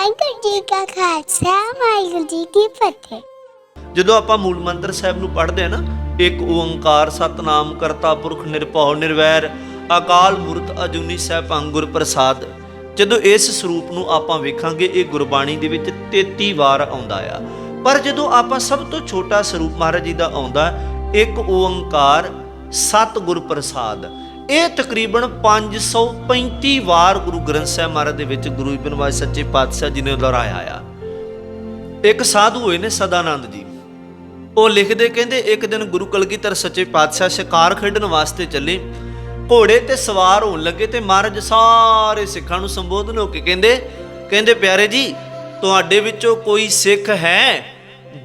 ਵਾਹਿਗੁਰੂ ਜੀ ਕਾ ਖਾਲਸਾ, ਵਾਹਿਗੁਰੂ ਜੀ ਕੀ ਫਤਿਹ। ਜਦੋਂ ਆਪਾਂ ਮੂਲ ਮੰਤਰ ਸਾਹਿਬ ਨੂੰ ਪੜ੍ਹਦੇ ਆ ਨਾ, ਇੱਕ ਓੰਕਾਰ ਸਤਨਾਮ ਕਰਤਾ ਪੁਰਖ ਨਿਰਭਉ ਨਿਰਵੈਰ, ਅਕਾਲ ਮੂਰਤ ਅਜੂਨੀ ਸੈਭੰ ਗੁਰ ਪ੍ਰਸਾਦ। ਜਦੋਂ ਇਸ ਸਰੂਪ ਨੂੰ ਆਪਾਂ ਵੇਖਾਂਗੇ, ਇਹ ਗੁਰਬਾਣੀ ਦੇ ਵਿੱਚ 33 ਵਾਰ ਆਉਂਦਾ ਆ। ਪਰ ਜਦੋਂ ਆਪਾਂ ਸਭ ਤੋਂ ਛੋਟਾ ਸਰੂਪ ਮਹਾਰਾਜ ਜੀ ਦਾ ਆਉਂਦਾ, ਇੱਕ ਓੰਕਾਰ ਸਤਿਗੁਰ ਪ੍ਰਸਾਦ। ਇਹ ਤਕਰੀਬਨ 535 ਵਾਰ ਗੁਰੂ ਗ੍ਰੰਥ ਸਾਹਿਬ ਮਹਾਰਾਜ ਦੇ ਵਿੱਚ ਗੁਰੂ ਬਿਨਵਾਜ ਸੱਚੇ ਪਾਤਸ਼ਾਹ ਜੀ ਨੇ ਦੁਹਰਾਇਆ ਆ। ਇੱਕ ਸਾਧੂ ਹੋਏ ਨੇ ਸਦਾਨੰਦ ਜੀ। ਉਹ ਲਿਖਦੇ ਕਹਿੰਦੇ, ਇੱਕ ਦਿਨ ਗੁਰੂ ਕਲਗੀਧਰ ਸੱਚੇ ਪਾਤਸ਼ਾਹ ਸ਼ਿਕਾਰ ਖੇਡਣ ਵਾਸਤੇ ਚੱਲੇ। ਘੋੜੇ ਤੇ ਸਵਾਰ ਹੋਣ ਲੱਗੇ ਤੇ ਮਹਾਰਾਜ ਸਾਰੇ ਸਿੱਖਾਂ ਨੂੰ ਸੰਬੋਧਨ ਹੋ ਕੇ ਕਹਿੰਦੇ ਕਹਿੰਦੇ ਪਿਆਰੇ ਜੀ, ਤੁਹਾਡੇ ਵਿੱਚੋਂ ਕੋਈ ਸਿੱਖ ਹੈ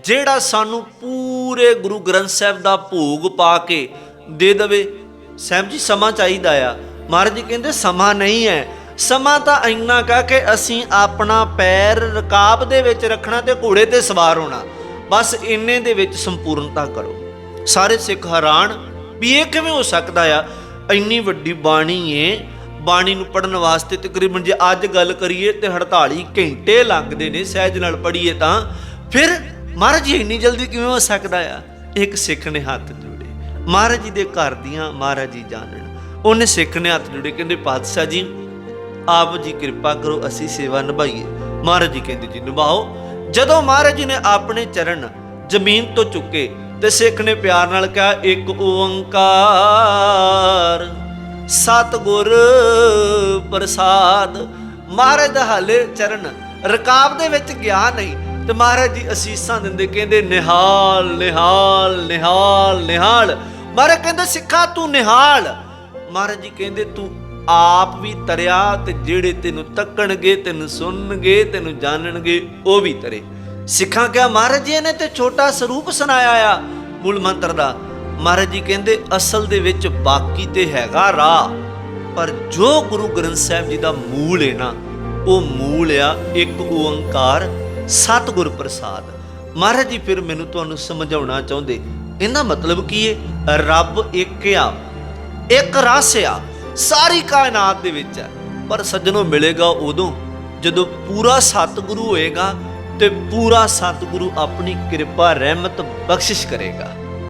ਜਿਹੜਾ ਸਾਨੂੰ ਪੂਰੇ ਗੁਰੂ ਗ੍ਰੰਥ ਸਾਹਿਬ ਦਾ ਭੋਗ ਪਾ ਕੇ ਦੇ ਦੇਵੇ? ਸਾਹਿਬ ਜੀ, ਸਮਾਂ ਚਾਹੀਦਾ ਆ। ਮਹਾਰਾਜ ਜੀ ਕਹਿੰਦੇ, ਸਮਾਂ ਨਹੀਂ ਹੈ। ਸਮਾਂ ਤਾਂ ਇੰਨਾ ਕਾ ਕਿ ਅਸੀਂ ਆਪਣਾ ਪੈਰ ਰਕਾਬ ਦੇ ਵਿੱਚ ਰੱਖਣਾ ਤੇ ਘੋੜੇ ਤੇ ਸਵਾਰ ਹੋਣਾ। ਬਸ ਇੰਨੇ ਦੇ ਵਿੱਚ ਸੰਪੂਰਨਤਾ ਕਰੋ। ਸਾਰੇ ਸਿੱਖ ਹੈਰਾਨ ਵੀ ਇਹ ਕਿਵੇਂ ਹੋ ਸਕਦਾ ਆ? ਇੰਨੀ ਵੱਡੀ ਬਾਣੀ ਏ। ਬਾਣੀ ਨੂੰ ਪੜਨ ਵਾਸਤੇ ਤਕਰੀਬਨ ਜੇ ਅੱਜ ਗੱਲ ਕਰੀਏ ਤੇ 48 ਘੰਟੇ ਲੱਗਦੇ ਨੇ, ਸਹਿਜ ਨਾਲ ਪੜ੍ਹੀਏ ਤਾਂ। ਫਿਰ ਮਹਾਰਾਜ ਜੀ, ਇੰਨੀ ਜਲਦੀ ਕਿਵੇਂ ਹੋ ਸਕਦਾ ਆ? ਇੱਕ ਸਿੱਖ ਨੇ ਹੱਥ ਮਹਾਰਾਜ ਜੀ ਦੇ ਘਰ ਦੀਆਂ ਮਹਾਰਾਜ ਜੀ ਜਾਣਨ ਉਹਨੇ ਸਿੱਖ ਨੇ ਹੱਥ ਜੁੜੇ, ਕਹਿੰਦੇ, ਪਾਤਸ਼ਾਹ ਜੀ, ਆਪ ਜੀ ਕਿਰਪਾ ਕਰੋ, ਅਸੀਂ ਸੇਵਾ ਨਿਭਾਈਏ। ਮਹਾਰਾਜ ਜੀ ਕਹਿੰਦੇ, ਜੀ, ਨਿਭਾਓ। ਜਦੋਂ ਮਹਾਰਾਜ ਜੀ ਨੇ ਆਪਣੇ ਚਰਨ ਜ਼ਮੀਨ ਤੋਂ ਚੁੱਕੇ ਤੇ ਸਿੱਖ ਨੇ ਪਿਆਰ ਨਾਲ ਕਿਹਾ, ਇੱਕ ਓੰਕਾਰ, ਸਤਿਗੁਰ ਪ੍ਰਸਾਦ। ਮਹਾਰਾਜ ਦਾ ਹਾਲੇ ਚਰਨ ਰਕਾਬ ਦੇ ਵਿੱਚ ਗਿਆ ਨਹੀਂ ਤੇ ਮਹਾਰਾਜ ਜੀ ਅਸੀਸਾਂ ਦਿੰਦੇ, ਕਹਿੰਦੇ, ਨਿਹਾਲ ਨਿਹਾਲ ਨਿਹਾਲ ਨਿਹਾਲ। ਮਹਾਰਾਜ ਕਹਿੰਦੇ, ਸਿੱਖਾ, ਤੂੰ ਨਿਹਾਲ। ਮਹਾਰਾਜ ਜੀ ਕਹਿੰਦੇ, ਤੂੰ ਆਪ ਵੀ ਤਰਿਆ ਤੇ ਜਿਹੜੇ ਤੈਨੂੰ ਤੱਕਣਗੇ, ਤੈਨੂੰ ਸੁਣਨਗੇ, ਤੈਨੂੰ ਜਾਣਨਗੇ, ਉਹ ਵੀ ਤਰੇ। ਸਿੱਖਾਂ ਕਿਹਾ ਮਹਾਰਾਜ ਜੀ ਨੇ ਤੇ ਛੋਟਾ ਸਰੂਪ ਸੁਣਾਇਆ ਆ ਮੂਲ ਮੰਤਰ ਦਾ। ਮਹਾਰਾਜ ਜੀ ਕਹਿੰਦੇ, ਅਸਲ ਦੇ ਵਿੱਚ ਬਾਕੀ ਤੇ ਹੈਗਾ ਰਾਹ, ਪਰ ਜੋ ਗੁਰੂ ਗ੍ਰੰਥ ਸਾਹਿਬ ਜੀ ਦਾ ਮੂਲ ਹੈ ਨਾ, ਉਹ ਮੂਲ ਆ ਇੱਕ ਓੰਕਾਰ ਸਤਿਗੁਰ ਪ੍ਰਸਾਦ। ਮਹਾਰਾਜ ਜੀ, ਫਿਰ ਮੈਨੂੰ ਤੁਹਾਨੂੰ ਸਮਝਾਉਣਾ ਚਾਹੁੰਦੇ ਇਹਦਾ ਮਤਲਬ ਕੀ ਹੈ ਰੱਬ ਇੱਕ ਆ, ਇੱਕ ਰਸ ਆ, ਸਾਰੀ ਕਾਇਨਾਤ ਦੇ ਵਿੱਚ ਹੈ ਪਰ ਸੱਜਣੋ, ਮਿਲੇਗਾ ਉਦੋਂ ਜਦੋਂ ਪੂਰਾ ਸਤਿਗੁਰੂ ਹੋਏਗਾ ਤੇ ਪੂਰਾ ਸਤਿਗੁਰੂ ਆਪਣੀ ਕਿਰਪਾ, ਰਹਿਮਤ ਬਖਸ਼ਿਸ਼ ਕਰੇਗਾ।